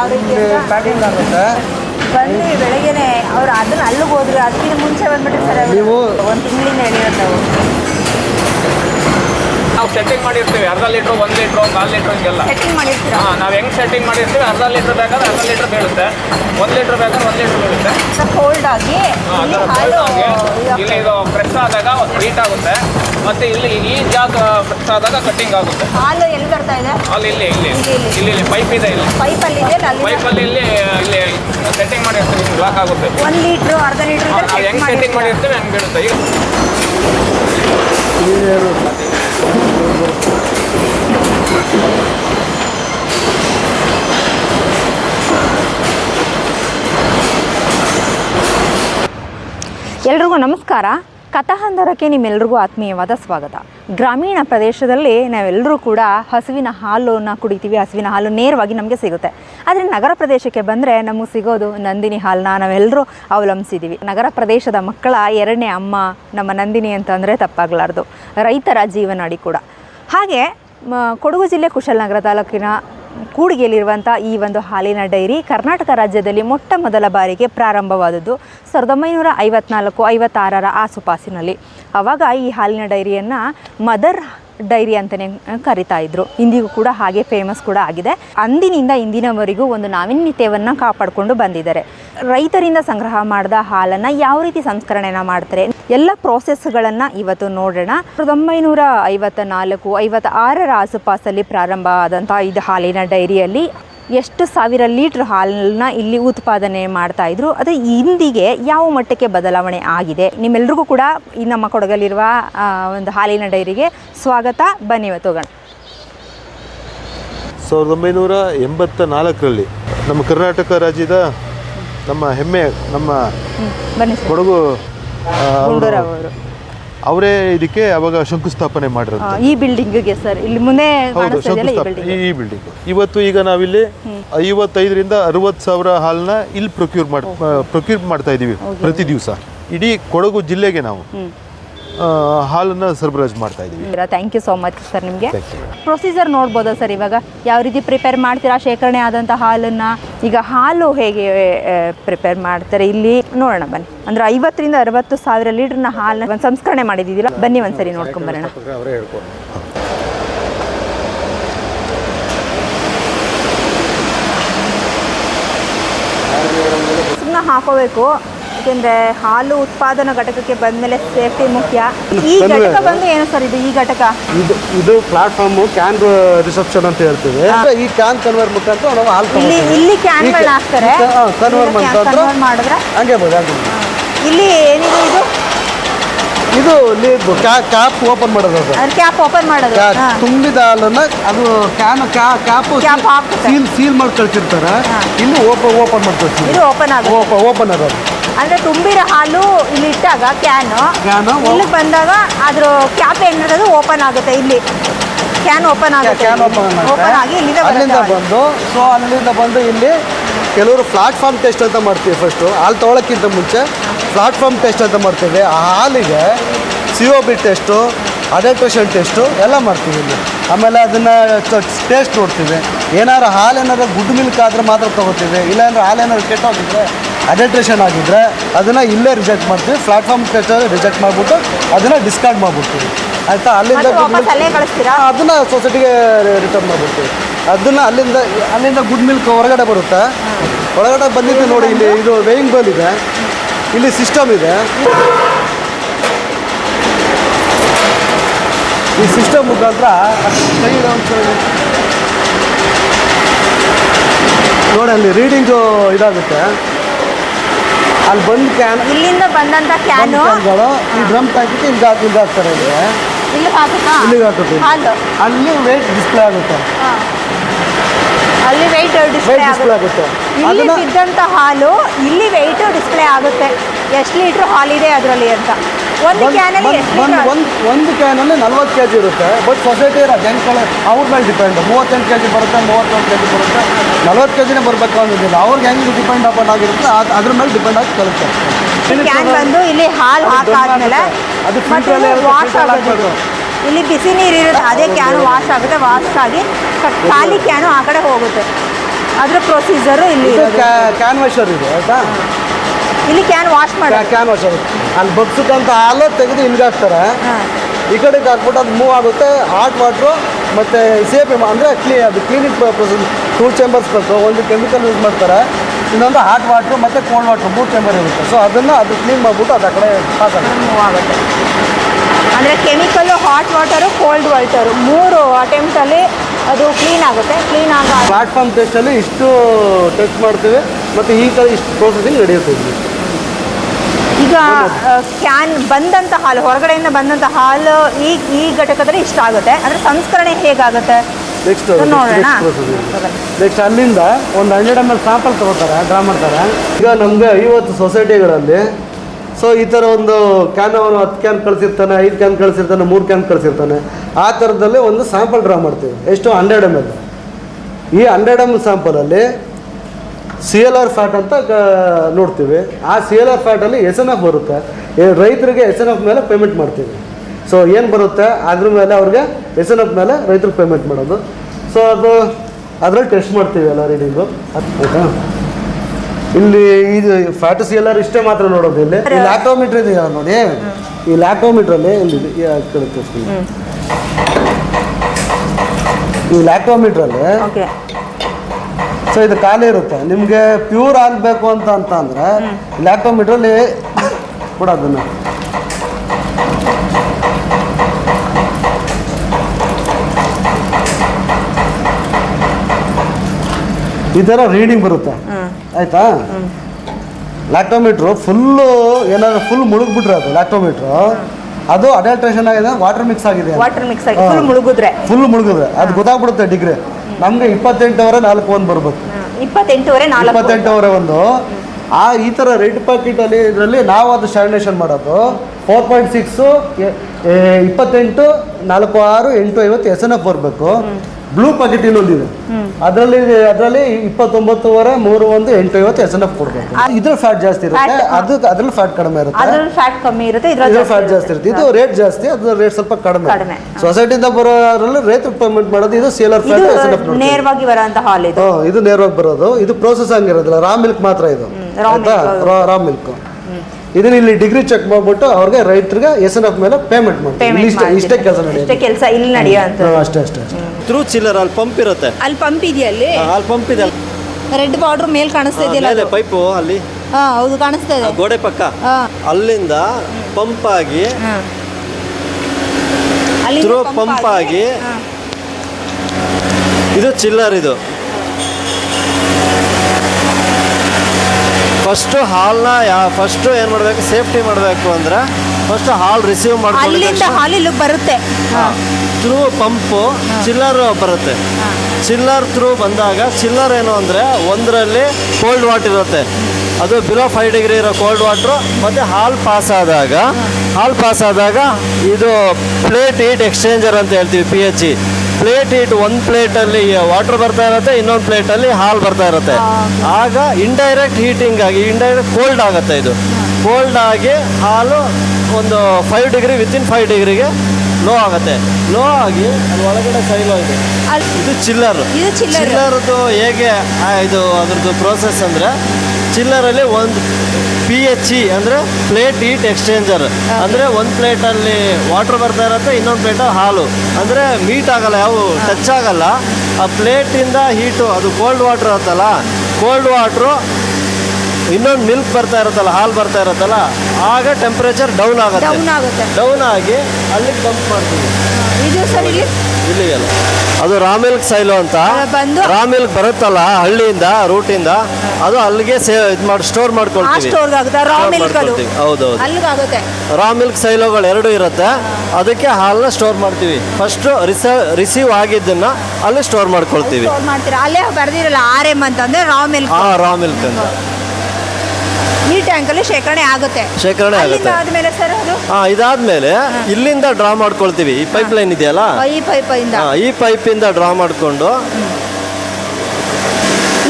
ಯಾವ ರೀತಿ ಆಗುತ್ತೆ. ಬೆಳಗ್ಗೆನೆ. ಅವ್ರು ಅದನ್ನ ಅಲ್ಲಿಗೆ ಹೋದ್ರು ಅದಕ್ಕಿಂತ ಮುಂಚೆ ಬಂದ್ಬಿಟ್ರೆ ಸರ್ ನೀವು ಒಂದು ತಿಂಗಳಿಂದ ಹೇಳಿರೋದು ನಾವು. ನಾವು ಸೆಟ್ಟಿಂಗ್ ಮಾಡಿರ್ತೀವಿ. ಅರ್ಧ ಲೀಟ್ರ್ ಒಂದು ಲೀಟ್ರ್ ಕಾಲು ಲೀಟ್ರ್ ಹಿಂಗೆಲ್ಲ. ಸೆಟ್ಟಿಂಗ್ ಮಾಡಿರ್ತೀರಾ? ಹಾಂ ನಾವು ಹೆಂಗೆ ಸೆಟ್ಟಿಂಗ್ ಮಾಡಿರ್ತೀವಿ? ಅರ್ಧ ಲೀಟ್ರ್ ಬೇಕಾದ್ರೆ ಅರ್ಧ ಲೀಟ್ರ್ ಬೀಳುತ್ತೆ. ಒಂದು ಲೀಟ್ರ್ ಬೇಕಾದ್ರೆ ಒಂದು ಲೀಟ್ರ್ ಬೀಳುತ್ತೆ. ಕೋಲ್ಡ್ ಆಗಿ ಇಲ್ಲಿ ಹಾಲು ಇಲ್ಲಿ ಇದು ಫ್ರೆಶ್ ಆದಾಗ ಹೀಟ್ ಆಗುತ್ತೆ. ಮತ್ತೆ ಇಲ್ಲಿ ಈ ಜಾಗ ಫ್ರೆಶ್ ಆದಾಗ ಕಟ್ಟಿಂಗ್ ಆಗುತ್ತೆ. ಹಾಲು ಎಲ್ಲಿ ಬರ್ತಾ ಇದೆ? ಅಲ್ಲಿ ಇಲ್ಲಿ ಇಲ್ಲಿ. ಇಲ್ಲಿ, ಇಲ್ಲಿ. ಪೈಪ್ ಇದೆ ಇಲ್ಲಿ. ಪೈಪಲ್ಲಿ ಇದೆ ಅಲ್ಲಿ ಪೈಪಲ್ಲಿ ಇಲ್ಲಿ ಇಲ್ಲಿ ಸೆಟ್ಟಿಂಗ್ ಮಾಡಿರ್ತೀವಿ. ಬ್ಲಾಕ್ ಆಗುತ್ತೆ. ಒಂದು ಲೀಟ್ರ್ ಅರ್ಧ ಲೀಟ್ರ್ ನಾವು ಹೆಂಗೆ ಸೆಟ್ಟಿಂಗ್ ಮಾಡಿರ್ತೀವಿ ಹಂಗೆ ಬೀಳುತ್ತೆ. ಈಗ ಎಲ್ರಿಗೂ ನಮಸ್ಕಾರ. ಕಥಾಹಂದರಕ್ಕೆ ನಿಮ್ಮೆಲ್ರಿಗೂ ಆತ್ಮೀಯವಾದ ಸ್ವಾಗತ. ಗ್ರಾಮೀಣ ಪ್ರದೇಶದಲ್ಲಿ ನಾವೆಲ್ಲರೂ ಕೂಡ ಹಸುವಿನ ಹಾಲನ್ನು ಕುಡಿತೀವಿ, ಹಸುವಿನ ಹಾಲು ನೇರವಾಗಿ ನಮಗೆ ಸಿಗುತ್ತೆ. ಆದರೆ ನಗರ ಪ್ರದೇಶಕ್ಕೆ ಬಂದರೆ ನಮಗೆ ಸಿಗೋದು ನಂದಿನಿ ಹಾಲನ್ನ ನಾವೆಲ್ಲರೂ ಅವಲಂಬಿಸಿದ್ದೀವಿ ನಗರ ಪ್ರದೇಶದ ಮಕ್ಕಳ ಎರಡನೇ ಅಮ್ಮ ನಮ್ಮ ನಂದಿನಿ ಅಂತಂದರೆ ತಪ್ಪಾಗಲಾರ್ದು. ರೈತರ ಜೀವನಾಡಿ ಕೂಡ. ಹಾಗೆ ಕೊಡಗು ಜಿಲ್ಲೆ ಕುಶಲನಗರ ತಾಲೂಕಿನ ಕೂಡಿಗೆಯಲ್ಲಿರುವಂಥ ಈ ಒಂದು ಹಾಲಿನ ಡೈರಿ ಕರ್ನಾಟಕ ರಾಜ್ಯದಲ್ಲಿ ಮೊಟ್ಟ ಮೊದಲ ಬಾರಿಗೆ ಪ್ರಾರಂಭವಾದದ್ದು ಸಾವಿರದ ಒಂಬೈನೂರ ಐವತ್ನಾಲ್ಕು, ಐವತ್ತಾರರ ಆಸುಪಾಸಿನಲ್ಲಿ. ಆವಾಗ ಈ ಹಾಲಿನ ಡೈರಿಯನ್ನು ಮದರ್ ಡೈರಿ ಅಂತಲೇ ಕರಿತಾ ಇದ್ರು. ಇಂದಿಗೂ ಕೂಡ ಹಾಗೆ ಫೇಮಸ್ ಕೂಡ ಆಗಿದೆ. ಅಂದಿನಿಂದ ಇಂದಿನವರೆಗೂ ಒಂದು ನಾವೀನ್ಯತೆಯನ್ನ ಕಾಪಾಡಿಕೊಂಡು ಬಂದಿದ್ದಾರೆ. ರೈತರಿಂದ ಸಂಗ್ರಹ ಮಾಡಿದ ಹಾಲನ್ನು ಯಾವ ರೀತಿ ಸಂಸ್ಕರಣೆನ ಮಾಡ್ತಾರೆ? ಎಲ್ಲ ಪ್ರೋಸೆಸ್ಗಳನ್ನು ಇವತ್ತು ನೋಡೋಣ. ಸಾವಿರದ ಒಂಬೈನೂರ ಐವತ್ತ ನಾಲ್ಕು ಐವತ್ತ ಆರರ ಆಸುಪಾಸಲ್ಲಿ ಪ್ರಾರಂಭ ಆದಂಥ ಇದು ಹಾಲಿನ ಡೈರಿಯಲ್ಲಿ. ಎಷ್ಟು ಸಾವಿರ ಲೀಟ್ರ್ ಹಾಲನ್ನ ಇಲ್ಲಿ ಉತ್ಪಾದನೆ ಮಾಡ್ತಾ ಇದ್ರು. ಅದು ಇಂದಿಗೆ ಯಾವ ಮಟ್ಟಕ್ಕೆ ಬದಲಾವಣೆ ಆಗಿದೆ? ನಿಮ್ಮೆಲ್ರಿಗೂ ಕೂಡ ಈ ನಮ್ಮ ಕೊಡಗಲ್ಲಿರುವ ಒಂದು ಹಾಲಿನ ಡೈರಿಗೆ ಸ್ವಾಗತ. ಬನ್ನಿ ಇವತ್ತು ಹೋಗೋಣ. ಸಾವಿರದ ಒಂಬೈನೂರ ಎಂಬತ್ತ ನಾಲ್ಕರಲ್ಲಿ ನಮ್ಮ ಕರ್ನಾಟಕ ರಾಜ್ಯದ ನಮ್ಮ ಹೆಮ್ಮೆ ನಮ್ಮ ಕೊಡಗು ಅವ್ರು- ಇದಕ್ಕೆ ಅವಾಗ ಶಂಕುಸ್ಥಾಪನೆ ಮಾಡಿರೋದು. ಈ ಬಿಲ್ಡಿಂಗ್ಗೆ ಸರ್. ಇಲ್ಲಿ ಮುಂದೆ ಹೌದು ಈ ಶಂಕುಸ್ಥಾಪನೆ ಬಿಲ್ಡಿಂಗ್ ಈ ಬಿಲ್ಡಿಂಗ್. ಇವತ್ತು ಈಗ ನಾವಿಲ್ಲಿ ಐವತ್ತೈದರಿಂದ ಅರವತ್ತು ಸಾವಿರ ಹಾಲನ್ನ ಇಲ್ಲಿ ಪ್ರೊಕ್ಯೂರ್ ಮಾಡಿ ಪ್ರೊಕ್ಯೂರ್ ಮಾಡ್ತಾ ಇದೀವಿ ಪ್ರತಿ ದಿವಸ. ಇಡೀ ಕೊಡಗು ಜಿಲ್ಲೆಗೆ ನಾವು. ಹಾಲನ್ನ ಸರಬರಾಜು ಮಾಡ್ತಾ ಇದ್ದೀವಿ. Thank you so much sir ನಿಮಗೆ. ಪ್ರೊಸೀಜರ್ ನೋಡ್ಬೋದಾ ಸರ್ ಇವಾಗ? ಯಾವ ರೀತಿ ಪ್ರಿಪೇರ್ ಮಾಡ್ತೀರಾ ಶೇಖರಣೆ ಆದಂಥ ಹಾಲನ್ನು? ಈಗ ಹಾಲು ಹೇಗೆ ಪ್ರಿಪೇರ್ ಮಾಡ್ತಾರೆ ಇಲ್ಲಿ? ನೋಡೋಣ ಬನ್ನಿ. ಅಂದ್ರೆ ಐವತ್ತರಿಂದ ಅರವತ್ತು ಸಾವಿರ ಲೀಟ್ರ್ನ ಹಾಲನ್ನ ಒಂದು ಸಂಸ್ಕರಣೆ ಮಾಡಿದ್ದೀರಾ? ಬನ್ನಿ ಒಂದ್ಸರಿ ನೋಡ್ಕೊಂಬರೋಣ ಸುಮ್ಮನೆ ಹಾಕೋಬೇಕು. ಯಾಕೆಂದ್ರೆ ಹಾಲು ಉತ್ಪಾದನಾ ಘಟಕಕ್ಕೆ ಬಂದ್ಮೇಲೆ ಸೇಫ್ಟಿ ಮುಖ್ಯ. ಈ ಘಟಕ ಬಂದು ಏನು ಸರ್ ಇದು ಈ ಘಟಕ? ಇದು ಇದು ಪ್ಲಾಟ್ಫಾರ್ಮ್ ಕ್ಯಾನ್ ರಿಸೆಪ್ಷನ್ ಅಂತ ಹೇಳ್ತೀವಿ. ಈ ಕ್ಯಾನ್ ಕನ್ವರ್ ಮುಖಾಂತರ ನಾವು ಹಾಲು ಇಲ್ಲಿ ಇಲ್ಲಿ ಕ್ಯಾನ್ಗಳನ್ನ ಈ ಹಾಕ್ತಾರೆ ಕನ್ವರ್ ಮುಖಾಂತರ ಮಾಡಿದ್ರೆ? ಹಂಗೆ ಬೋದು ಹಂಗೆ ಇಲ್ಲಿ ಏನಿದೆ ಇದು? ಇದು ಕ್ಯಾಪ್ ಓಪನ್ ಮಾಡೋದು ಕ್ಯಾಪ್ ಓಪನ್ ಮಾಡೋದು. ತುಂಬಿದ ಹಾಲನ್ನ ಅದು ಕ್ಯಾನ್ ಕ್ಯಾಪ್. ಸೀಲ್ ಸೀಲ್ ಮಾಡಿ ಕಳ್ಸಿರ್ತಾರೆ. ಇಲ್ಲಿ ಓಪನ್ ಓಪನ್ ಮಾಡ್ಕೊಳ್ತೀವಿ ಓಪನ್ ಆಗೋದು ಓಪನ್ ಅದು ಅಂದ್ರೆ ತುಂಬಿರೋ ಹಾಲು ಇಲ್ಲಿ ಇಟ್ಟಾಗ ಕ್ಯಾನ್ ಕ್ಯಾನ್ ಇಲ್ಲಿ ಬಂದಾಗ ಅದ್ರ ಕ್ಯಾಪ್ ಏನಿರೋದು ಓಪನ್ ಆಗುತ್ತೆ ಇಲ್ಲಿ. ಕ್ಯಾನ್ ಓಪನ್ ಆಗುತ್ತೆ ಕ್ಯಾನ್ ಓಪನ್ ಓಪನ್ ಆಗಿ ಇಲ್ಲಿಂದ ಅಲ್ಲಿಂದ ಬರುತ್ತೆ ಬಂದು ಸೊ ಅಲ್ಲಿಂದ ಬಂದು ಇಲ್ಲಿ ಕೆಲವರು ಪ್ಲಾಟ್ಫಾರ್ಮ್ ಟೆಸ್ಟ್ ಅಂತ ಮಾಡ್ತೀವಿ ಫಸ್ಟು ಹಾಲು ತೊಗೊಳಕ್ಕಿಂತ ಮುಂಚೆ ಪ್ಲಾಟ್ಫಾರ್ಮ್ ಟೆಸ್ಟ್ ಅಂತ ಮಾಡ್ತೀವಿ. ಆ ಹಾಲಿಗೆ C O B test adulteration test ಎಲ್ಲ ಮಾಡ್ತೀವಿ ಇಲ್ಲಿ. ಆಮೇಲೆ ಅದನ್ನು ಟೇಸ್ಟ್ ನೋಡ್ತೀವಿ. ಏನಾದ್ರು ಹಾಲು ಏನಾದ್ರು ಗುಡ್ ಮಿಲ್ಕ್ ಆದರೆ ಮಾತ್ರ ತೊಗೋತೀವಿ. ಇಲ್ಲಾಂದ್ರೆ ಹಾಲು ಏನಾದ್ರು ಕೆಟ್ಟೋಗಿದ್ರೆ ಅಡಲ್ಟ್ರೇಷನ್ ಆಗಿದ್ದರೆ ಅದನ್ನು ಇಲ್ಲೇ ರಿಜೆಕ್ಟ್ ಮಾಡ್ತೀವಿ. ಪ್ಲಾಟ್ಫಾರ್ಮ್ ರಿಜೆಕ್ಟ್ ಮಾಡಿಬಿಟ್ಟು ಅದನ್ನು ಡಿಸ್ಕಾರ್ಡ್ ಮಾಡಿಬಿಡ್ತೀವಿ. ಆಯಿತಾ? ಅಲ್ಲಿಂದ ಅದನ್ನು ಸೊಸೈಟಿಗೆ ರಿಟರ್ನ್ ಮಾಡ್ಬಿಡ್ತೀವಿ. ಅದನ್ನು ಅಲ್ಲಿಂದ ಅಲ್ಲಿಂದ ಗುಡ್ ಮಿಲ್ಕ್ ಹೊರಗಡೆ ಬರುತ್ತೆ. ಹೊರಗಡೆ ಬಂದಿದ್ದು ನೋಡಿ ಇಲ್ಲಿ ಇದು ವೇಯಿಂಗ್ ಬಲ್ ಇದೆ. ಇಲ್ಲಿ ಸಿಸ್ಟಮ್ ಇದೆ. ಈ ಸಿಸ್ಟಮ್ ಮುಖಾಂತರ. ನೋಡಿ ಅಲ್ಲಿ ರೀಡಿಂಗು ಇದಾಗುತ್ತೆ. ಅಲ್ಲಿ ಬಂದು ಕ್ಯಾನ್ ಇಲ್ಲಿಂದ ಬಂದಂತ ಕ್ಯಾನು ಕ್ಯಾನ್ಗಳು ಈ ಡ್ರಮ್ ಪ್ಯಾಕೆಟ್ ಇಲ್ಲಿ ಹಾಕಿ ಇಲ್ಲಿ ಹಾಕ್ತಾರೆ ಇಲ್ಲಿ ಇಲ್ಲಿ ಹಾಕುತ್ತಾ? ಇಲ್ಲಿಗೆ ಹಾಕುತ್ತೀವಿ ಹಾಲು. ಅಲ್ಲಿ ವೇಟ್ ಡಿಸ್ಪ್ಲೇ ಆಗುತ್ತೆ. ಹಾ. ಅಲ್ಲಿ ವೆಯ್ಟ್ ಡಿಸ್ಪ್ಲೇ ಆಗುತ್ತೆ. ಇಲ್ಲಿ ಇದ್ದಂತ ಹಾಲು ಇಲ್ಲಿ ವೆಯ್ಟ್ ಡಿಸ್ಪ್ಲೇ ಆಗುತ್ತೆ. ಎಷ್ಟು ಲೀಟ್ರ್ ಹಾಲಿದೆ ಅದರಲ್ಲಿ ಅಂತ. ಒಂದು ಕ್ಯಾನ್ ಕ್ಯಾನಲ್ಲಿ ಒಂದ್- ಎಷ್ಟು ಲೀಟ್ರ್ ಒಂದ್ ಒಂದು ಕ್ಯಾನಲ್ಲಿ ನಲ್ವತ್ತು ಕೆ ಜಿ ಇರುತ್ತೆ ಬಟ್ ಸೊಸೈಟಿ ಜನಗಳು ಅವ್ರ ಮೇಲೆ ಡಿಪೆಂಡ್ ಮೂವತ್ತೆಂಟು ಕೆ ಜಿ ಬರುತ್ತೆ ಮೂವತ್ತೊಂದು ಕೆ ಜಿ ಬರುತ್ತೆ. ನಲ್ವತ್ತು ಕೆ ಜಿನೇ ಬರಬೇಕು ಅನ್ನೋದಿಲ್ಲ. ಅವ್ರಿಗೆ ಹೆಂಗೆ ಡಿಪೆಂಡ್ ಅಪಾನ್ ಆಗಿರುತ್ತೆ ಅದ್- ಅದ್ರ ಮೇಲೆ ಡಿಪೆಂಡ್ ಆಗಿ ಕಲಿತೆ ಕ್ಯಾನ್ ಬಂದು ಇಲ್ಲಿ ಹಾಲು ಅದು ಹಾಕಾದ್ಮೇಲೆ ಅಲ್ಲಿ ವಾಶ್ ಇಲ್ಲಿ ಬಿಸಿ ನೀರು ಇರುತ್ತೆ ಅದೇ ಕ್ಯಾನ್ ವಾಶ್ ಆಗುತ್ತೆ ವಾಶ್ ಆಗಿ ಖಾಲಿ ಕ್ಯಾನು ಆ ಕಡೆ ಹೋಗುತ್ತೆ. ಅದ್ರ ಪ್ರೊಸೀಜರು ಇಲ್ಲಿ ಕ್ಯಾನ್ವಾಶರ್ ಇದೆ ಆಯ್ತಾ? ಇಲ್ಲಿ ಕ್ಯಾನ್ ವಾಶ್ ಮಾಡೋದು ಕ್ಯಾನ್ ವಾಷರ್ ಅಲ್ಲಿ ಬಗ್ಸಕ್ಕಂತ ಹಾಲು ತೆಗೆದು ಹಿಂಗೆ ಹಾಕ್ತಾರೆ. ಈ ಕಡೆಗೆ ಹಾಕ್ಬಿಟ್ಟು ಅದು ಮೂವ್ ಆಗುತ್ತೆ. ಹಾಟ್ ವಾಟ್ರು ಮತ್ತು ಸೇಫ್ ಅಂದರೆ ಕ್ಲೀ ಅದು ಕ್ಲೀನಿಕ್ ಪ್ರೊಸೆಸ್ ಟೂ ಚೇಂಬರ್ಸ್ ಬೇಕು. ಒಂದು ಕೆಮಿಕಲ್ ಯೂಸ್ ಮಾಡ್ತಾರೆ. ಇನ್ನೊಂದು ಹಾಟ್ ವಾಟ್ರು ಮತ್ತು ಕೋಲ್ಡ್ ವಾಟ್ರು ಮೂರು ಚೇಂಬರ್ ಇರುತ್ತೆ. ಸೊ ಅದನ್ನು ಅದು ಕ್ಲೀನ್ ಮಾಡಿಬಿಟ್ಟು ಅದು ಆ ಕಡೆ ಆಗುತ್ತೆ. ಮೂವ್ ಆಗುತ್ತೆ. ಅಂದರೆ chemical hot water cold water ಮೂರು ಅಟೆಂಪ್ಟಲ್ಲಿ ಅದು ಕ್ಲೀನ್ ಆಗುತ್ತೆ. ಕ್ಲೀನ್ ಆಗ ಪ್ಲಾಟ್ಫಾರ್ಮ್ ಟೆಸ್ಟಲ್ಲಿ ಇಷ್ಟು ಟೆಸ್ಟ್ ಮಾಡ್ತೀವಿ. ಮತ್ತು ಈ ಥರ ಇಷ್ಟು ಪ್ರೋಸೆಸಿಂಗ್ ನಡೆಯುತ್ತೆ ಈಗ ಕ್ಯಾನ್ ಬಂದಂಥ ಹಾಲು ಹೊರಗಡೆಯಿಂದ ಬಂದಂಥ ಹಾಲು ಈ ಈ ಘಟಕದಲ್ಲಿ ಇಷ್ಟ ಆಗುತ್ತೆ. ಅಂದರೆ ಸಂಸ್ಕರಣೆ ಹೇಗಾಗುತ್ತೆ? ನೆಕ್ಸ್ಟ್ ನೋಡೋಣ. ನೆಕ್ಸ್ಟ್ ಅಲ್ಲಿಂದ ಒಂದು ಹಂಡ್ರೆಡ್ ಎಂ ಎಲ್ ಸ್ಯಾಂಪಲ್ ತಗೋತಾರೆ ಡ್ರಾ ಮಾಡ್ತಾರೆ. ಈಗ ನಮಗೆ ಐವತ್ತು ಸೊಸೈಟಿಗಳಲ್ಲಿ ಸೊ ಈ ಥರ ಒಂದು ಕ್ಯಾನ್ ಅವನು ಹತ್ತು ಕ್ಯಾನ್ ಕಳಿಸಿರ್ತಾನೆ ಐದು ಕ್ಯಾನ್ ಕಳಿಸಿರ್ತಾನೆ ಮೂರು ಕ್ಯಾನ್ ಕಳಿಸಿರ್ತಾನೆ ಆ ಥರದಲ್ಲೇ ಒಂದು ಸ್ಯಾಂಪಲ್ ಡ್ರಾ ಮಾಡ್ತೀವಿ. ಎಷ್ಟು? ಹಂಡ್ರೆಡ್ ಎಂ ಎಲ್ ಈ ಹಂಡ್ರೆಡ್ ಎಂ ಎಲ್ ಸ್ಯಾಂಪಲಲ್ಲಿ ಸಿ ಎಲ್ ಆರ್ ಫ್ಯಾಟ್ ಅಂತ ನೋಡ್ತೀವಿ. ಆ ಸಿ ಎಲ್ ಆರ್ ಫ್ಯಾಟಲ್ಲಿ ಎಸ್ ಎನ್ ಎಫ್ ಬರುತ್ತೆ. ರೈತರಿಗೆ ಎಸ್ ಎನ್ ಎಫ್ ಮೇಲೆ ಪೇಮೆಂಟ್ ಮಾಡ್ತೀವಿ. ಸೊ ಏನು ಬರುತ್ತೆ? ಅದ್ರ ಮೇಲೆ ಅವ್ರಿಗೆ ಎಸ್ ಎನ್ ಎಫ್ ಮೇಲೆ ರೈತರಿಗೆ ಪೇಮೆಂಟ್ ಮಾಡೋದು. ಸೊ ಅದು ಅದರಲ್ಲಿ ಟೆಸ್ಟ್ ಮಾಡ್ತೀವಿ ಎಲ್ಲ ರೀಡಿಂಗು ಆಯಿತಾ? ಇಲ್ಲಿ ಇದು ಫ್ಯಾಟ್ ಸಿ ಎಲ್ ಆರ್ ಇಷ್ಟೇ ಮಾತ್ರ ನೋಡೋದು ಇಲ್ಲಿ. ಈ ಲ್ಯಾಕ್ಟೋಮೀಟ್ರ್ ಇದೆಯಲ್ಲ ನೋಡಿ. ಈ ಲ್ಯಾಕ್ಟೋಮೀಟ್ರಲ್ಲಿ ಇಲ್ಲಿ. ಈ ಲ್ಯಾಕ್ಟೋಮೀಟ್ರಲ್ಲಿ ಸೊ ಇದು ಖಾಲಿ ಇರುತ್ತೆ. ನಿಮಗೆ ಪ್ಯೂರ್ ಆಗಬೇಕು ಅಂತ ಅಂತ ಅಂದರೆ ಕೂಡ ಅದನ್ನು. ಈ ಥರ ರೀಡಿಂಗ್ ಬರುತ್ತೆ. ಆಯಿತಾ? ಲ್ಯಾಕ್ಟೋಮೀಟ್ರು ಫುಲ್ಲು ಏನಾದರೂ ಫುಲ್ ಮುಳುಗ್ಬಿಟ್ರೆ ಅದು ಲ್ಯಾಕ್ಟೋಮೀಟ್ರು ಅದು ಅಡಲ್ಟ್ರೇಷನ್ ಆಗಿದೆ ವಾಟರ್ ಮಿಕ್ಸ್ ಆಗಿದೆ ವಾಟರ್ ಮಿಕ್ಸ್ ಆಗಿ ಫುಲ್ ಮುಳುಗಿದ್ರೆ. ಫುಲ್ ಮುಳುಗಿದ್ರೆ. ಅದು ಗೊತ್ತಾಗ್ಬಿಡುತ್ತೆ ಡಿಗ್ರಿ ನಮಗೆ ಇಪ್ಪತ್ತೆಂಟವರೆ ನಾಲ್ಕು ಒಂದು ಬರ್ಬೇಕು ಇಪ್ಪತ್ತೆಂಟುವರೆ ನಾಲ್ಕು. ಇಪ್ಪತ್ತೆಂಟುವರೆ ಒಂದು. ಆ ಈ ಥರ ರೆಡ್ ಪಾಕೆಟಲ್ಲಿ ಇದರಲ್ಲಿ ನಾವು ಅದು ಸ್ಯಾನಿಟೇಷನ್ ಮಾಡೋದು. ಫೋರ್ ಪಾಯಿಂಟ್ ಸಿಕ್ಸು ಇಪ್ಪತ್ತೆಂಟು ನಾಲ್ಕು ಆರು ಎಂಟು ಐವತ್ತು ಎಸ್ ಎನ್ ಎಫ್ ಬರಬೇಕು. ಬ್ಲೂ ಪಾಕೆಟ್ ಇನ್ನೊಂದಿದೆ ಅದರಲ್ಲಿ ಅದರಲ್ಲಿ ಇಪ್ಪತ್ತೊಂಬತ್ತುವರೆ ಮೂರು ಒಂದು ಎಂಟು ಐವತ್ತು ಎಸ್ ಎನ್ ಎಫ್ ಕೊಡಬೇಕು ಇದ್ರ ಫ್ಯಾಟ್ ಜಾಸ್ತಿ ಇರುತ್ತೆ. ಅದು ಅದ್ರಲ್ಲಿ ಫ್ಯಾಟ್ ಕಡಿಮೆ ಇರುತ್ತೆ. ಅದ್ರಲ್ಲಿ ಫ್ಯಾಟ್ ಕಮ್ಮಿ ಇರುತ್ತೆ ಇದ್ರ ಇದ್ರಲ್ಲಿ ಫ್ಯಾಟ್ ಜಾಸ್ತಿ ಇರುತ್ತೆ. ಇದು ರೇಟ್ ಜಾಸ್ತಿ ಅದ್ರ ರೇಟ್ ಸ್ವಲ್ಪ ಕಡಿಮೆ. ಸೊಸೈಟಿಯಿಂದ ಬರೋದ್ರಲ್ಲಿ ರೇಟ್ ಪೇಮೆಂಟ್ ಮಾಡೋದು ಇದು seller fat S N F ಇದು ನೇರವಾಗಿ ಬರೋಂತ ಹಾಲ್ ಇದು. ಇದು ನೇರವಾಗಿ ಬರೋದು. ಇದು ಪ್ರೋಸೆಸ್ ಆಗಿರೋದಿಲ್ಲ ರಾ ಮಿಲ್ಕ್ ಮಾತ್ರ ಇದು. ರಾ ಮಿಲ್ಕ್ ಇದನ್ನ ಇಲ್ಲಿ ಡಿಗ್ರಿ ಚೆಕ್ ಮಾಡ್ಬಿಟ್ಟು ಅವ್ರಿಗೆ ರೈತರಿಗೆ ಎಸ್ ಎನ್ ಎಫ್ ಮೇಲೆ ಪೇಮೆಂಟ್ ಮಾಡ್ತೀವಿ. ಇಷ್ಟೇ ಇಷ್ಟೇ ಕೆಲಸ ನಡೆಯುತ್ತೆ. ಕೆಲಸ ಇಲ್ಲಿ ನಡೆಯೋ ಅಷ್ಟೇ ಅಷ್ಟೇ ಥ್ರೂ ಚಿಲ್ಲರ್ ಅಲ್ಲಿ ಪಂಪ್ ಇರುತ್ತೆ. ಅಲ್ಲಿ ಪಂಪ್ ಇದೆಯಲ್ಲಿ ಆ, ಅಲ್ಲಿ ಪಂಪ್ ಇದೆ. ರೆಡ್ ಬಾರ್ಡರ್ ಮೇಲೆ ಕಾಣಿಸ್ತಾ ಇದೆಯಲ್ಲ? ಪೈಪು ಅಲ್ಲಿ. ಹಾ ಹೌದು ಕಾಣಿಸ್ತಾ ಇದೆ. ಗೋಡೆ ಪಕ್ಕ. ಹಾ. ಅಲ್ಲಿಂದ ಪಂಪ್ ಆಗಿ ಥ್ರೂ ಪಂಪ್ ಆಗಿ ಇದು ಚಿಲ್ಲರ್ ಇದು. ಫಸ್ಟು ಹಾಲ್ನ ಯಾ ಫಸ್ಟು ಏನು ಮಾಡಬೇಕು? ಸೇಫ್ಟಿ ಮಾಡಬೇಕು ಅಂದರೆ ಫಸ್ಟ್ ಹಾಲ್ ರಿಸೀವ್ ಅಲ್ಲಿಂದ ಮಾಡ್ಕೊಂಡು ಹಾಲು ಇಲ್ಲಿಗೆ ಬರುತ್ತೆ. ಥ್ರೂ ಪಂಪು ಚಿಲ್ಲರ್ ಬರುತ್ತೆ. ಚಿಲ್ಲರ್ ಥ್ರೂ ಬಂದಾಗ ಚಿಲ್ಲರ್ ಏನು ಅಂದರೆ ಒಂದರಲ್ಲಿ ಕೋಲ್ಡ್ ವಾಟರ್ ಇರುತ್ತೆ. ಅದು ಬಿಲೋ ಫೈವ್ ಡಿಗ್ರಿ ಇರೋ ಕೋಲ್ಡ್ ವಾಟ್ರು ಮತ್ತು ಹಾಲ್ ಪಾಸ್ ಆದಾಗ ಹಾಲ್ ಪಾಸ್ ಆದಾಗ ಇದು ಪ್ಲೇಟ್ ಹೀಟ್ ಎಕ್ಸ್ಚೇಂಜರ್ ಅಂತ ಹೇಳ್ತೀವಿ P H E plate heat ಒಂದು ಪ್ಲೇಟಲ್ಲಿ ವಾಟರ್ ಬರ್ತಾ ಇರುತ್ತೆ ಇನ್ನೊಂದು ಪ್ಲೇಟಲ್ಲಿ ಹಾಲ್ ಬರ್ತಾ ಇರುತ್ತೆ. ಆಗ ಇಂಡೈರೆಕ್ಟ್ ಹೀಟಿಂಗ್ ಆಗಿ ಇಂಡೈರೆಕ್ಟ್ ಕೋಲ್ಡ್ ಆಗುತ್ತೆ ಇದು. ಕೋಲ್ಡ್ ಆಗಿ ಹಾಲು ಒಂದು ಫೈವ್ ಡಿಗ್ರಿ ವಿತಿನ್ ಫೈವ್ ಡಿಗ್ರಿಗೆ ಲೋ ಆಗುತ್ತೆ. ಲೋ ಆಗಿ ಅಲ್ಲಿ ಒಳಗಡೆ ಸೈಲೋ ಇದೆ. ಇದು ಚಿಲ್ಲರ್. ಚಿಲ್ಲರ್ದು ಹೇಗೆ ಇದು ಅದ್ರದ್ದು ಪ್ರೋಸೆಸ್ ಅಂದರೆ ಚಿಲ್ಲರಲ್ಲಿ ಒಂದು ಪಿ ಎಚ್ ಇ ಅಂದರೆ ಪ್ಲೇಟ್ ಹೀಟ್ ಎಕ್ಸ್ಚೇಂಜರ್ ಅಂದರೆ ಒಂದು ಪ್ಲೇಟಲ್ಲಿ ವಾಟರ್ ಬರ್ತಾ ಇರುತ್ತೆ ಇನ್ನೊಂದು ಪ್ಲೇಟಲ್ಲಿ ಹಾಲು. ಅಂದರೆ ಮೀಟ್ ಆಗಲ್ಲ ಯಾವ ಟಚ್ ಆಗಲ್ಲ. ಆ ಪ್ಲೇಟಿಂದ ಹೀಟು ಅದು ಕೋಲ್ಡ್ ವಾಟ್ರ್ ಇರುತ್ತಲ್ಲ ಕೋಲ್ಡ್ ವಾಟ್ರು ಇನ್ನೊಂದು ಮಿಲ್ಕ್ ಬರ್ತಾ ಇರುತ್ತಲ್ಲ ಹಾಲು ಬರ್ತಾ ಇರುತ್ತಲ್ಲ ಆಗ ಟೆಂಪ್ರೇಚರ್ ಡೌನ್ ಆಗುತ್ತೆ. ಡೌನ್ ಆಗುತ್ತೆ. ಡೌನ್ ಆಗಿ ಅಲ್ಲಿಗೆ ಡಂಪ್ ಮಾಡ್ತೀವಿ. ಇದು ಸರ್ ಇಲ್ಲಿ ಇಲ್ಲಿಗೆಲ್ಲ. ಅದು ರಾಮಿಲ್ಕ್ ಸೈಲು ಅಂತ. ಬಂದು- ರಾ ಮಿಲ್ಕ್ ಬರುತ್ತಲ್ಲ ಹಳ್ಳಿಯಿಂದ ರೂಟಿಂದ ಅದು ಅಲ್ಲಿಗೆ ಸೇ ಇದು ಮಾಡಿ ಸ್ಟೋರ್ ಆ ಮಾಡ್ಕೊಳ್ತೀವಿ ಸ್ಟೋರ್ಗೆ ಆಗುತ್ತೆ ರಾ Store ಮಿಲ್ಕ್ ಅದು. ಮಾಡ್ಕೊಳ್ತೀವಿ. ಹೌದೌದು. ರಾ ಮಿಲ್ಕ್ ಸೈಲೋಗಳು ಎರಡು ಇರುತ್ತೆ. ಅದಕ್ಕೆ ಹಾಲನ್ನ ಸ್ಟೋರ್ ಮಾಡ್ತೀವಿ. ಫಸ್ಟ್ ರಿಸ ರಿಸೀವ್ ಆಗಿದ್ದನ್ನ ಅಲ್ಲಿ ಸ್ಟೋರ್ ಮಾಡ್ಕೊಳ್ತೀವಿ. ಸ್ಟೋರ್ ಮಾಡ್ತೀರಾ? ಅಲ್ಲೇ ಬರ್ದಿರಲ್ಲ ಆರ್ ಎಂ ಅಂತಂದ್ರೆ ರಾ ಮಿಲ್ಕ್ ಆ ರಾ ಮಿಲ್ಕ್ ಅಂತ. ಈ ಟ್ಯಾಂಕಲ್ಲಿ ಶೇಖರಣೆ ಆಗುತ್ತೆ. ಶೇಖರಣೆ ಆಗುತ್ತೆ. ಆದ್ಮೇಲೆ ಸರ್ ಅದು? ಹಾ ಇದಾದ್ಮೇಲೆ ಇಲ್ಲಿಂದ ಡ್ರಾ ಮಾಡ್ಕೊಳ್ತೀವಿ. ಈ ಪೈಪ್ ಲೈನ್ ಇದೆಯಲ್ಲ? ಈ ಪೈಪ್ ಇಂದ. ಆ, ಈ ಪೈಪಿಂದ ಡ್ರಾ ಮಾಡಿಕೊಂಡು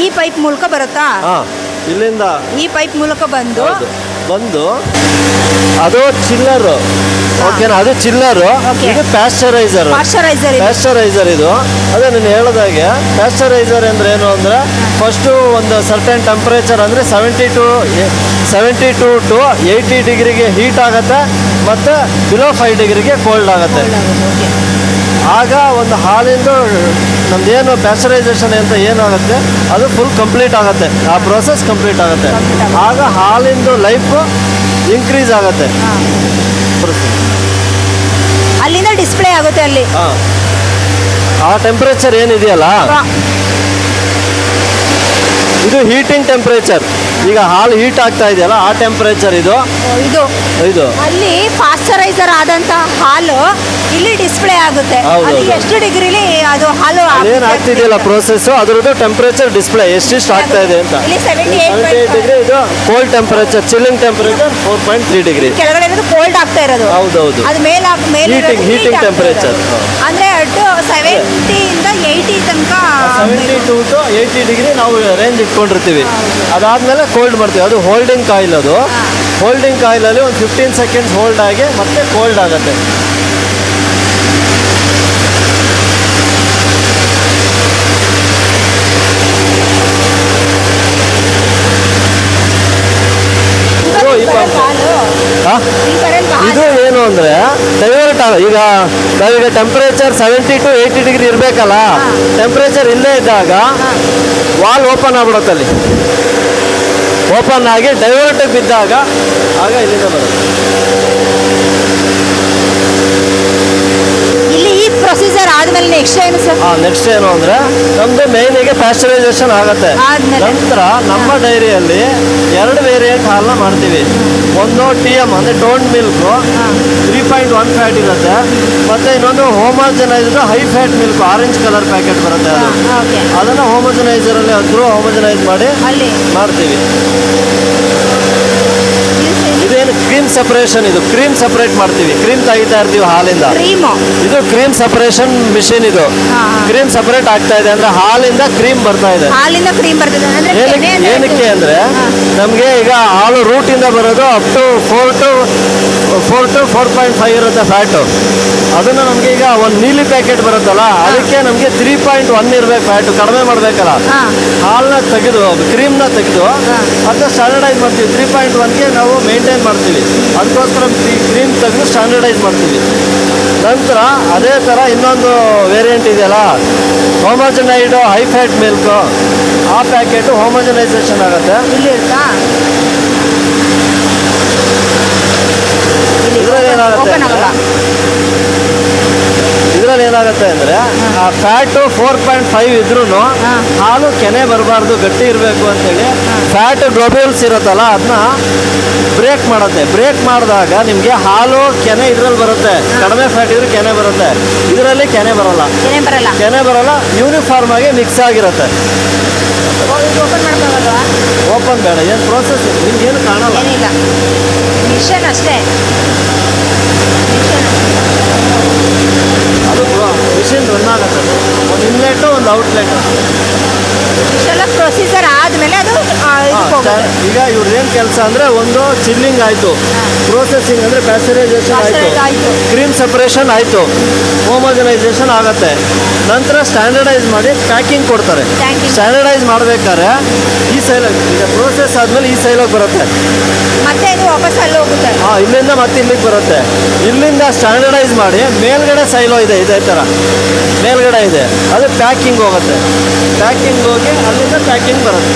ಈ ಪೈಪ್ ಮೂಲಕ ಬರುತ್ತಾ? ಹಾ ಇಲ್ಲಿಂದ ಈ ಪೈಪ್ ಮೂಲಕ ಬಂದು ಹೌದು. ಬಂದು ಅದು ಚಿಲ್ಲರು ಓಕೆನಾ ಅದು ಚಿಲ್ಲರು Okay. ಇದು ಪ್ಯಾಶ್ಚರೈಸರ್ ಇದು. ಪ್ಯಾಶ್ಚರೈಸರ್ ಇದು. ಅದೇ ನೀನು ಹೇಳಿದಾಗೆ ಪ್ಯಾಶ್ಚರೈಸರ್ ಅಂದ್ರೆ ಏನು ಅಂದ್ರೆ ಫಸ್ಟು ಒಂದು ಸರ್ಟನ್ ಟೆಂಪ್ರೇಚರ್ ಅಂದ್ರೆ seventy to seventy to to eighty ಡಿಗ್ರಿಗೆ ಹೀಟ್ ಆಗುತ್ತೆ ಮತ್ತು ಬಿಲೋ ಫೈವ್ ಡಿಗ್ರಿಗೆ ಕೋಲ್ಡ್ ಆಗುತ್ತೆ. ಆಗ ಒಂದು ಹಾಲಿಂದು ನಮ್ದೇನು ಪ್ಯಾಶ್ಚರೈಸೇಷನ್ ಅಂತ ಏನಾಗುತ್ತೆ ಅದು ಫುಲ್ ಕಂಪ್ಲೀಟ್ ಆಗುತ್ತೆ. ಆ ಪ್ರೋಸೆಸ್ ಕಂಪ್ಲೀಟ್ ಆಗುತ್ತೆ. ಆಗ ಹಾಲಿಂದು ಲೈಫ್ ಇನ್ಕ್ರೀಸ್ ಆಗುತ್ತೆ. ಅಲ್ಲಿಂದ ಡಿಸ್ಪ್ಲೇ ಆಗುತ್ತೆ ಅಲ್ಲಿ. ಹಾಂ. ಆ ಟೆಂಪ್ರೇಚರ್ ಏನಿದೆಯಲ್ಲ? ಇದು ಹೀಟಿಂಗ್ ಟೆಂಪ್ರೇಚರ್ ಈಗ ಹಾಲು ಹೀಟ್ ಆಗ್ತಾ ಇದೆಯಲ್ಲ ಆ ಟೆಂಪರೇಚರ್ ಇದು? ಇದು. ಇದು. ಅಲ್ಲಿ ಪಾಶ್ಚರೈಸರ್ ಆದಂತ ಹಾಲು ಇಲ್ಲಿ ಡಿಸ್ಪ್ಲೇ ಆಗುತ್ತೆ. ಹೌದು, ಅಲ್ಲಿ ಹೌದು. ಎಷ್ಟು ಡಿಗ್ರಿಲಿ ಅದು ಹಾಲು ಏನ್ ಆಗ್ತಿದೆಯಲ್ಲ ಪ್ರೋಸೆಸ್ ಅದ್ರದ್ದು ಟೆಂಪರೇಚರ್ ಡಿಸ್ಪ್ಲೇ ಎಷ್ಟಿಷ್ಟು ಆಗ್ತಾ ಇದೆ ಅಂತ. ಇಲ್ಲಿ ಸೆವೆಂಟಿ ಸೆವೆಂಟಿ ಏಟ್ ಡಿಗ್ರಿ ಇದು cold temperature chilling temperature four point three degree ಕೆಳಗಡೆ ಇರೋದು ಕೋಲ್ಡ್ ಆಗ್ತಾ ಇರೋದು. ಹೌದೌದು. ಅದು ಮೇಲ್ ಮೇಲೆ Heating- heating temperature. ಅಂದ್ರೆ ಅಟ್ಟು ಸೆವೆಂಟಿ ಇಂದ ಏಯ್ಟಿ ತನಕ seventy to to eighty degree ನಾವು ರೇಂಜ್ ಇಟ್ಕೊಂಡಿರ್ತೀವಿ. ಅದಾದಮೇಲೆ ಕೋಲ್ಡ್ ಮಾಡ್ತೀವಿ ಅದು ಹೋಲ್ಡಿಂಗ್ ಕಾಯಿಲ್ ಅದು. ಹೋಲ್ಡಿಂಗ್ ಕಾಯಿಲಲ್ಲಿ ಒಂದು ಫಿಫ್ಟೀನ್ ಸೆಕೆಂಡ್ಸ್ ಹೋಲ್ಡ್ ಆಗಿ ಮತ್ತೆ ಕೋಲ್ಡ್ ಆಗುತ್ತೆ. ಇದು ಏನು ಅಂದರೆ ಈಗ ನಾವೀಗ temperature seventy to eighty degree ಇರಬೇಕಲ್ಲ ಟೆಂಪ್ರೇಚರ್ ಇಲ್ಲೇ ಇದ್ದಾಗ ವಾಲ್ ಓಪನ್ ಆಗ್ಬಿಡುತ್ತೆ ಅಲ್ಲಿ. ಓಪನ್ ಆಗಿ ಡೈವರ್ಟ್ ಬಿದ್ದಾಗ ಆಗ ಇಲ್ಲಿಂದ ಬರುತ್ತೆ. ಇಲ್ಲಿ ಈ ಪ್ರೊಸೀಜರ್ ಆದ್ಮೇಲೆ ನೆಕ್ಸ್ಟ್ ಏನು ಸರ್ ಆ ನೆಕ್ಸ್ಟ್ ಏನು ಅಂದರೆ ನಮ್ಮದು ಮೇಯ್ನಿಗೆ ಪ್ಯಾಸ್ಚರೈಸೇಷನ್ ಆಗುತ್ತೆ. ಆದ್ಮೇಲೆ? ನಂತರ ನಮ್ಮ ಡೈರಿಯಲ್ಲಿ ಎರಡು ವೇರಿಯಂಟ್ ಹಾಲನ್ನ ಮಾಡ್ತೀವಿ. ಒಂದು ಟಿ ಎಂ ಅಂದರೆ tone milk three one fat ಇರುತ್ತೆ. ಮತ್ತೆ ಇನ್ನೊಂದು homogenized high fat milk orange colour packet ಬರುತ್ತೆ ಅದು. ಅದನ್ನು ಹೋಮೋಜನೈಸರಲ್ಲಿ ಹತ್ರ ಹೋಮೋಜನೈಸ್ ಮಾಡಿ ಮಾಡ್ತೀವಿ. ಇದೇನು ಕ್ರೀಮ್ ಸಪರೇಷನ್ ಇದು. ಕ್ರೀಮ್ ಸಪರೇಟ್ ಮಾಡ್ತೀವಿ. ಕ್ರೀಮ್ ತೆಗಿತಾ ಇರ್ತೀವಿ ಹಾಲಿಂದ. ಕ್ರೀಮು ಇದು ಕ್ರೀಮ್ ಸಪರೇಷನ್ ಮಿಷಿನ್ ಇದು. ಹಾ. ಕ್ರೀಮ್ ಸಪರೇಟ್ ಆಗ್ತಾ ಇದೆ ಅಂದ್ರೆ ಹಾಲಿಂದ ಕ್ರೀಮ್ ಬರ್ತಾ ಇದೆ. ಹಾಲಿಂದ ಕ್ರೀಮ್ ಬರ್ತದೆ ಅಂದ್ರೆ ಏನಕ್ಕೆ ಕೆನೆ ಅಂದ್ರೆ ಏನಕ್ಕೆ ಅಂದ್ರೆ ಹಾ. ನಮಗೆ ಈಗ ಹಾಲು ರೂಟಿಂದ ಬರೋದು up to four to four to four point five ಇರುತ್ತೆ ಫ್ಯಾಟು ಅದನ್ನ ನಮಗೆ ಈಗ ಒಂದು ನೀಲಿ ಪ್ಯಾಕೆಟ್ ಬರುತ್ತಲ್ಲ ಅದಕ್ಕೆ ನಮಗೆ ತ್ರೀ ಪಾಯಿಂಟ್ ಒನ್ ಇರಬೇಕು ಫ್ಯಾಟು ಕಡಿಮೆ ಮಾಡಬೇಕಲ್ಲ. ಹಾ. ಹಾಲನ್ನ ತೆಗೆದು ಕ್ರೀಮ್ನ ತೆಗೆದು ಅದನ್ನ ಸ್ಟ್ಯಾಂಡರ್ಡೈಸ್ ಮಾಡ್ತೀವಿ. ತ್ರೀ ಪಾಯಿಂಟ್ ಒನ್ಗೆ ನಾವು ಮೇಂಟೈನ್ ಮಾಡ್ತೀವಿ. ಅದಕ್ಕೋಸ್ಕರ ಕ್ರೀಮ್ ತೆಗೆದು ಸ್ಟ್ಯಾಂಡರ್ಡೈಸ್ ಮಾಡ್ತೀವಿ. ನಂತರ ಅದೇ ಥರ ಇನ್ನೊಂದು ವೇರಿಯಂಟ್ ಇದೆಯಲ್ಲ ಹೋಮೋಜನೈಡ್ ಹೈ ಫ್ಯಾಟ್ ಮಿಲ್ಕು ಆ ಪ್ಯಾಕೆಟು ಹೋಮೋಜನೈಸೇಷನ್ ಆಗುತ್ತೆ. ಇದ್ರಲ್ಲಿ ಏನಾಗುತ್ತೆ ಇದರಲ್ಲಿ ಏನಾಗುತ್ತೆ ಅಂದರೆ ಆ ಫ್ಯಾಟು ಫೋರ್ ಪಾಯಿಂಟ್ ಫೈವ್ ಇದ್ರೂ ಹಾಲು ಕೆನೆ ಬರಬಾರ್ದು ಗಟ್ಟಿ ಇರಬೇಕು ಅಂತೇಳಿ ಫ್ಯಾಟ್ ಗ್ಲೋಬ್ಯೂಲ್ಸ್ ಇರುತ್ತಲ್ಲ ಅದನ್ನ ಬ್ರೇಕ್ ಮಾಡುತ್ತೆ. ಬ್ರೇಕ್ ಮಾಡಿದಾಗ ನಿಮಗೆ ಹಾಲು ಕೆನೆ ಇದ್ರಲ್ಲಿ ಬರುತ್ತೆ. ಕಡಿಮೆ ಫ್ಯಾಟ್ ಇದ್ರೆ ಕೆನೆ ಬರುತ್ತೆ. ಇದರಲ್ಲಿ ಕೆನೆ ಬರಲ್ಲ. ಏನೇ ಬರಲ್ಲ. ಕೆನೆ ಬರಲ್ಲ ಯೂನಿಫಾರ್ಮ್ ಆಗಿ ಮಿಕ್ಸ್ ಆಗಿರುತ್ತೆ. ಓಪನ್ ಬೇಡ ಏನು ಪ್ರೋಸೆಸ್ ನಿಮ್ಗೆ ಏನು ಕಾಣಲ್ಲ. ಏನಿಲ್ಲ. ಮಿಷನ್ ಅಷ್ಟೇ. ಮಿಷನ್ ಮಿಷಿನ್ ರನ್ ಆಗುತ್ತೆ. ಒಂದು ಇನ್ಲೆಟು ಒಂದು ಔಟ್ಲೆಟ್ ಇಷ್ಟೆಲ್ಲ ಪ್ರೊಸೀಜರ್ ಆದ್ಮೇಲೆ ಅದು ಆ, ಇದಕ್ಕೆ ಹೋಗುತ್ತೆ. ಈಗ ಇವ್ರದ್ದು ಏನು ಕೆಲಸ ಅಂದರೆ ಒಂದು ಚಿಲ್ಲಿಂಗ್ ಆಯಿತು. ಪ್ರೋಸೆಸಿಂಗ್ ಅಂದರೆ ಪ್ಯಾಸರೈಸೇಷನ್ ಆಯಿತು. Pasteurized ಆಯ್ತು. ಕ್ರೀಮ್ ಸಪ್ರೇಷನ್ ಆಯಿತು. ಹೋಮೋಜನೈಸೇಷನ್ ಆಗುತ್ತೆ. ನಂತರ ಸ್ಟ್ಯಾಂಡರ್ಡೈಸ್ ಮಾಡಿ ಪ್ಯಾಕಿಂಗ್ ಕೊಡ್ತಾರೆ. Packing. ಸ್ಟ್ಯಾಂಡರ್ಡೈಸ್ ಮಾಡಬೇಕಾದ್ರೆ ಈ ಸೈಲಾಗಿ ಈಗ ಪ್ರೋಸೆಸ್ ಆದಮೇಲೆ ಈ ಸೈಲಾಗಿ ಬರುತ್ತೆ. ಮತ್ತೆ ಇದು ವಾಪಸ್ ಅಲ್ಲಿ ಹೋಗುತ್ತೆ. ಹಾಂ ಇಲ್ಲಿಂದ ಮತ್ತೆ ಇಲ್ಲಿಗೆ ಬರುತ್ತೆ. ಇಲ್ಲಿಂದ ಸ್ಟ್ಯಾಂಡರ್ಡೈಸ್ ಮಾಡಿ ಮೇಲ್ಗಡೆ ಸೈಲೋ ಇದೆ ಇದೇ ಥರ ಮೇಲ್ಗಡೆ ಇದೆ. ಅದು ಪ್ಯಾಕಿಂಗ್ ಹೋಗುತ್ತೆ. ಪ್ಯಾಕಿಂಗ್ ಹೋಗಿ ಅಲ್ಲಿಂದ ಪ್ಯಾಕಿಂಗ್ ಬರುತ್ತೆ.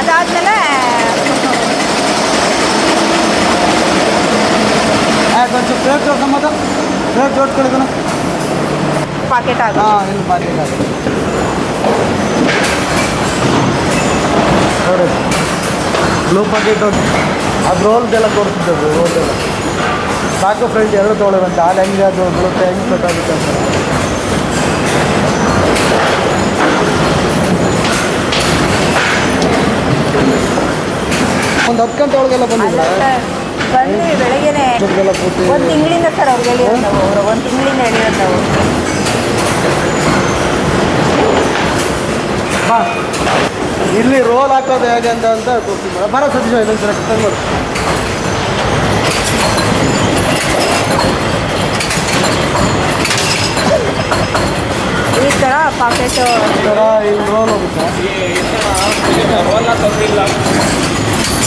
ಅದಾದಮೇಲೆ ಪ್ಲೇಟ್ ಜೋಡ್ಕೊಂಬೋದು ಪ್ಲೇಟ್ ಜೋಡ್ಕೊಳಿದ ಪಾಕೆಟ್ ಆಗ ಹಾಂ ಇಲ್ಲಿ ಪಾಕೆಟ್ ಆಗ ನೋಡಿ. ಬ್ಲೂ ಪಾಕೆಟ್ ಅದು ರೋಲ್ದೆಲ್ಲ ತೋರಿಸಿದ್ದೆವು ರೋಲ್ದೆಲ್ಲ ಸಾಕು ಫ್ರೆಂಡ್ ಎರಡು ತೊಗೊಳ್ಳೋದಂತೆ ಹಾಲು ಹೆಂಗೆ ಅದು ಬ್ಲೂ ಹೆಂಗೆ ಕಟ್ಟಾಗುತ್ತೆ ಅಂತ. ಒಂದು ಹತ್ತು ಗಂಟೆ ಒಳಗೆಲ್ಲ ಬಂದಿಲ್ಲ ಬಂದು ಬೆಳಗ್ಗೆನೆ ಒಂದು ತಿಂಗಳಿಂದ ಸರ್ ಅವ್ರಿಗೆ ಹೇಳಿರೋದು ಅವರು ಒಂದು ತಿಂಗಳಿಂದ ಹೇಳಿರೋದು ಬಾ ಇಲ್ಲಿ ರೋಲ್ ಹಾಕೋದು ಹೇಗೆ ಅಂತ ಅಂತ ತೋರಿಸ್ತೀನಿ ಬರೋ ಸತೀಶ ಇದೊಂದು ಸಲ ಎಕ್ಸ್ಪ್ಲೇನ್ ಮಾಡು ಈ ಥರ ಪಾಕೆಟ್ ರೋಲ್ ಹೋಗುತ್ತೆ ರೋಲ್ನ ತಂದಿಲ್ಲ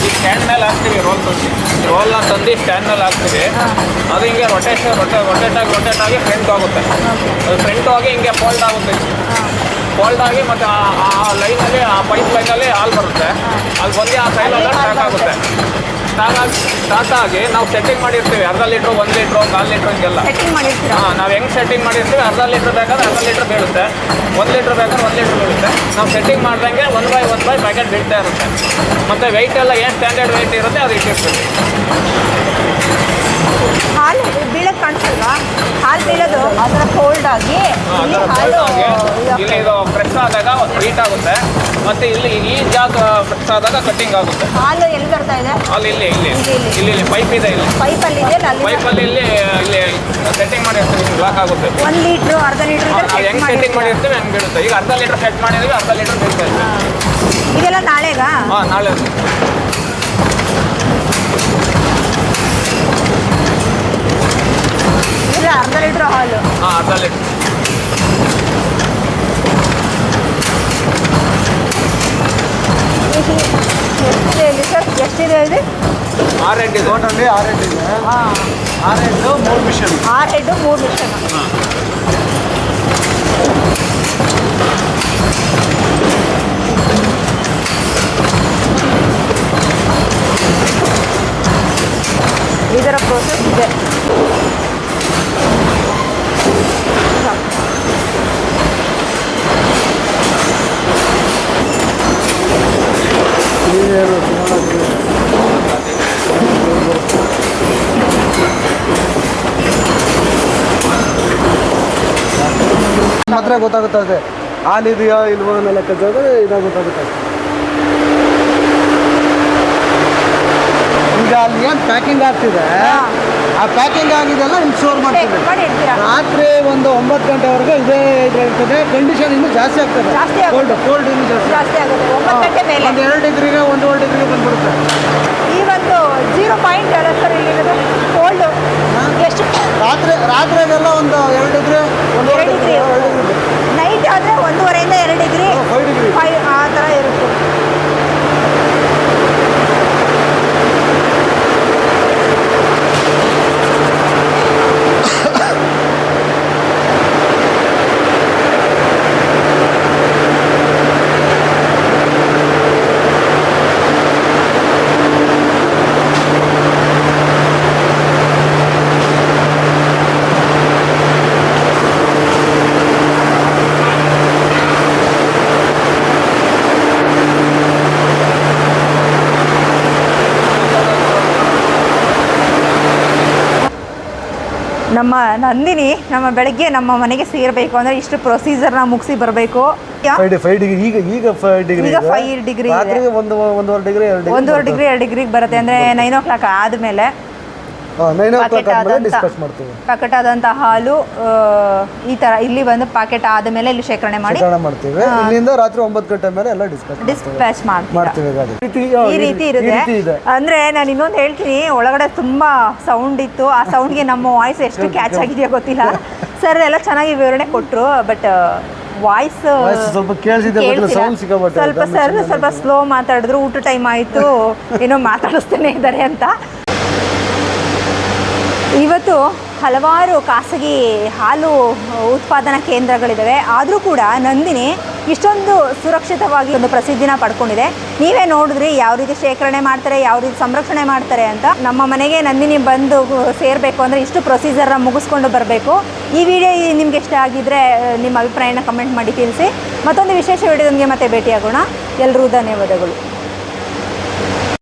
ಈ ಸ್ಟ್ಯಾಂಡ್ ಮೇಲೆ ಹಾಕ್ತೀವಿ ರೋಲ್ ತಂದು ರೋಲ್ನ ತಂದು ಸ್ಟ್ಯಾಂಡ್ ಮೇಲೆ ಹಾಕ್ತೀವಿ. ಅದು ಹಿಂಗೆ ರೊಟೇಷನ್ ರೊಟೇ ರೊಟೇಟ್ ಆಗಿ ರೊಟೇಟ್ ಆಗಿ ಫ್ರಂಟ್ ಆಗುತ್ತೆ ಅದು ಫ್ರಂಟ್ ಆಗಿ ಹಿಂಗೆ ಫೋಲ್ಡ್ ಆಗುತ್ತೆ. ಫೋಲ್ಡ್ ಆಗಿ ಮತ್ತು ಆ ಲೈನಲ್ಲಿ ಆ ಪೈಪ್ ಲೈನಲ್ಲಿ ಹಾಲು ಬರುತ್ತೆ. ಅಲ್ಲಿ ಬಂದು ಆ ಸೈಲೆಲ್ಲ ಸ್ಟಾಕ್ ಆಗುತ್ತೆ. ಸ್ಟಾರ್ಟ್ ಆಗಿ ನಾವು ಸೆಟ್ಟಿಂಗ್ ಮಾಡಿರ್ತೀವಿ. ಅರ್ಧ ಲೀಟ್ರ್ ಒಂದು ಲೀಟ್ರ್ ಕಾಲು ಲೀಟ್ರ್ ಹಿಂಗೆಲ್ಲ. ಸೆಟ್ಟಿಂಗ್ ಮಾಡಿರ್ತೀರಾ? ಹಾಂ ನಾವು ಹೆಂಗೆ ಸೆಟ್ಟಿಂಗ್ ಮಾಡಿರ್ತೀವಿ? ಅರ್ಧ ಲೀಟ್ರ್ ಬೇಕಾದ್ರೆ ಅರ್ಧ ಲೀಟ್ರ್ ಬೀಳುತ್ತೆ. ಒಂದು ಲೀಟ್ರ್ ಬೇಕಾದ್ರೆ ಒಂದು ಲೀಟ್ರ್ ಬೀಳುತ್ತೆ. ನಾವು ಸೆಟ್ಟಿಂಗ್ ಮಾಡ್ದಂಗೆ one by one by packet ಬಿಡ್ತಾ ಇರುತ್ತೆ. ಮತ್ತು ವೆಯ್ಟ್ ಎಲ್ಲ ಏನು ಸ್ಟ್ಯಾಂಡರ್ಡ್ ವೆಯ್ಟ್ ಇರುತ್ತೆ ಅದು ಇಟ್ಟಿರ್ತೀವಿ ಹಾಲು ಬೀಳಕ್ಕೆ ಕಾಣಿಸಲ್ವಾ ಹಾಲು ಬೀಳೋದು ಆ ಆಗಿ ಇಲ್ಲಿ ಹಾಲು ಇಲ್ಲಿ ಇದು ಫ್ರೆಶ್ ಆದಾಗ ಹೀಟ್ ಆಗುತ್ತೆ. ಮತ್ತೆ ಇಲ್ಲಿ ಈ ಜಾಗ ಫ್ರೆಶ್ ಆದಾಗ ಕಟ್ಟಿಂಗ್ ಆಗುತ್ತೆ. ಹಾಲು ಎಲ್ಲಿ ಬರ್ತಾ ಇದೆ? ಅಲ್ಲಿ ಇಲ್ಲಿ ಇಲ್ಲಿ. ಇಲ್ಲಿ, ಇಲ್ಲಿ. ಪೈಪ್ ಇದೆ ಇಲ್ಲಿ. ಪೈಪ್ ಅಲ್ಲಿ ಇದೆ ಅಲ್ಲಿ ಪೈಪಲ್ಲಿ ಇಲ್ಲಿ ಇಲ್ಲಿ ಸೆಟ್ಟಿಂಗ್ ಮಾಡಿರ್ತೀವಿ ಬ್ಲಾಕ್ ಆಗುತ್ತೆ. ಒಂದು ಲೀಟ್ರು ಅರ್ಧ ಲೀಟ್ರ್ ಹೆಂಗೆ ಸೆಟ್ಟಿಂಗ್ ಮಾಡಿರ್ತೀವಿ ಹಂಗೆ ಬೀಳುತ್ತೆ ಈಗ ಅರ್ಧ ಲೀಟ್ರ್ ಸೆಟ್ ಮಾಡಿದ್ವಿ ಅರ್ಧ ಲೀಟ್ರ್ ಬೀಳ್ತಾ ಇದೆ ಇದೆಲ್ಲ ನಾಳೆಗಾ? ಹಾಂ ನಾಳೆ. ಇಲ್ಲ ಅರ್ಧ ಲೀಟ್ರ್ ಹಾಲು ಹಾಂ ಅರ್ಧ ಲೀಟ್ರ್ ಎಷ್ಟಿದೆ ಇಲ್ಲಿ ಸರ್ ಎಷ್ಟಿದೆ ಇಲ್ಲಿ ಆರು ಎಂಟಿದೆ ಟೋಟಲಿ ಆರು ಹೆಡ್ ಇದೆ ಹಾಂ ಆರು ಹೆಡ್ಡು ಮೂರು ಮಿಷನ್ ಆರು ಹೆಡ್ಡು ಮೂರು ಮಿಷನ್ ಇದರ ಪ್ರೋಸೆಸ್ ಇದೆ ಮಾತ್ರ ಗೊತ್ತಾಗುತ್ತದೆ ಹಾಲಿದೆಯಾ ಇಲ್ವೋ ಅನ್ನೋ ಲೆಕ್ಕಾಚಾರ ಇದಾಗ ಗೊತ್ತಾಗುತ್ತೆ ಈಗ ಅಲ್ಲಿ ಏನು ಪ್ಯಾಕಿಂಗ್ ಆಗ್ತಿದೆ? ಆ ಪ್ಯಾಕಿಂಗ್ ಆಗಿದೆಲ್ಲ ನಿಮ್ಗೆ ಸ್ಟೋರ್ ಮಾಡ್ತೀವಿ. ರಾತ್ರಿ ಒಂದು ಒಂಬತ್ತು ಗಂಟೆವರೆಗೂ ಇದೇ ಇದು ಕಂಡೀಷನ್ ಇನ್ನೂ ಜಾಸ್ತಿ ಆಗ್ತದೆ. ಕೋಲ್ಡ್ ಕೋಲ್ಡ್ ಇನ್ನೂ ಜಾಸ್ತಿ ಒಂದು ಎರಡು ಡಿಗ್ರಿಗೆ ಒಂದೂವರೆ ಡಿಗ್ರಿಗೆ ಬಂದ್ಬಿಡುತ್ತೆ. ಈ ಒಂದು ಜೀರೋ ಪಾಯಿಂಟ್ ಕೋಲ್ಡ್ ಎಷ್ಟು? ರಾತ್ರಿ ರಾತ್ರಿಗೆಲ್ಲ ಒಂದು ಎರಡು ಡಿಗ್ರಿ ಒಂದೂವರೆ ಎರಡು ಡಿಗ್ರಿ ಡಿಗ್ರಿ ಎರಡು ಡಿಗ್ರಿ ನೈಟ್ ಆದರೆ ಒಂದೂವರೆಯಿಂದ ಎರಡು ಡಿಗ್ರಿ ಫೈವ್ ಡಿಗ್ರಿ ಫೈವ್ ಆ ಥರ ಇರುತ್ತೆ ನಮ್ಮ ನಂದಿನಿ ನಮ್ಮ ಬೆಳಗ್ಗೆ ನಮ್ಮ ಮನೆಗೆ ಸೇರಬೇಕು ಅಂದ್ರೆ ಇಷ್ಟು ಪ್ರೊಸೀಜರ್ನ ಮುಗಿಸಿ ಬರಬೇಕು. ಫೈವ್ ಡಿಗ್ರಿ ಈಗ ಈಗ ಫೈವ್ ಡಿಗ್ರಿ ಈಗ ಒಂದೂವರೆ ಡಿಗ್ರಿ ಒಂದೂವರೆ ಡಿಗ್ರಿ ಎರಡು ಡಿಗ್ರಿಗೆ ಬರುತ್ತೆ ಅಂದ್ರೆ ನೈನ್ ಓ ಕ್ಲಾಕ್ ಆದಮೇಲೆ ಪಾಕೆಟ್ ಆದಂಥ ಡಿಸ್ಕಸ್ ಮಾಡ್ತೀವಿ. ಪಾಕೆಟ್ ಆದಂಥ ಹಾಲು ಈ ಥರ ಇಲ್ಲಿ ಬಂದು ಪ್ಯಾಕೆಟ್ ಆದ ಮೇಲೆ ಇಲ್ಲಿ ಶೇಖರಣೆ ಮಾಡಿ ಶೇಖರಣೆ ಮಾಡ್ತೀವಿ. ಇಲ್ಲಿಂದ ರಾತ್ರಿ ಒಂಬತ್ತು ಗಂಟೆ ಮೇಲೆ ಎಲ್ಲ ಡಿಸ್ಕಸ್ ಡಿಸ್ಪ್ಯಾಚ್ ಮಾಡ್ತೀವಿ ಈ ರೀತಿ ಇರುತ್ತೆ. ಅಂದ್ರೆ ನಾನು ಇನ್ನೊಂದು ಹೇಳ್ತೀನಿ ಒಳಗಡೆ ತುಂಬಾ ಸೌಂಡ್ ಇತ್ತು. ಆ ಸೌಂಡ್ಗೆ ನಮ್ಮ ವಾಯ್ಸ್ ಎಷ್ಟು ಕ್ಯಾಚ್ ಆಗಿದೆಯೋ ಗೊತ್ತಿಲ್ಲ. ಸರ್ ಎಲ್ಲ ಚೆನ್ನಾಗಿ ವಿವರಣೆ ಕೊಟ್ಟರು ಬಟ್ ವಾಯ್ಸ್ ಸ್ವಲ್ಪ ಸ್ವಲ್ಪ ಸರ್ ಸ್ವಲ್ಪ ಸ್ಲೋ ಮಾತಾಡಿದ್ರು ಊಟ ಟೈಮ್ ಆಯ್ತು. ಏನೋ ಮಾತಾಡಿಸ್ತಾನೆ ಇದ್ದಾರೆ ಅಂತ. ಇವತ್ತು ಹಲವಾರು ಖಾಸಗಿ ಹಾಲು ಉತ್ಪಾದನಾ ಕೇಂದ್ರಗಳಿದ್ದಾವೆ. ಆದರೂ ಕೂಡ ನಂದಿನಿ ಇಷ್ಟೊಂದು ಸುರಕ್ಷಿತವಾಗಿ ಒಂದು ಪ್ರಸಿದ್ಧಿನ ಪಡ್ಕೊಂಡಿದೆ. ನೀವೇ ನೋಡಿದ್ರಿ ಯಾವ ರೀತಿ ಶೇಖರಣೆ ಮಾಡ್ತಾರೆ, ಯಾವ ರೀತಿ ಸಂರಕ್ಷಣೆ ಮಾಡ್ತಾರೆ ಅಂತ. ನಮ್ಮ ಮನೆಗೆ ನಂದಿನಿ ಬಂದು ಸೇರಬೇಕು ಅಂದರೆ ಇಷ್ಟು ಪ್ರೊಸೀಜರ್ನ ಮುಗಿಸ್ಕೊಂಡು ಬರಬೇಕು. ಈ ವಿಡಿಯೋ ನಿಮ್ಗೆ ಇಷ್ಟ ಆಗಿದ್ರೆ, ನಿಮ್ಮ ಅಭಿಪ್ರಾಯನ ಕಮೆಂಟ್ ಮಾಡಿ ತಿಳಿಸಿ. ಮತ್ತೊಂದು ವಿಶೇಷ ವಿಡಿಯೋದೊಂದಿಗೆ ಮತ್ತೆ ಭೇಟಿಯಾಗೋಣ. ಎಲ್ಲರೂ ಧನ್ಯವಾದಗಳು.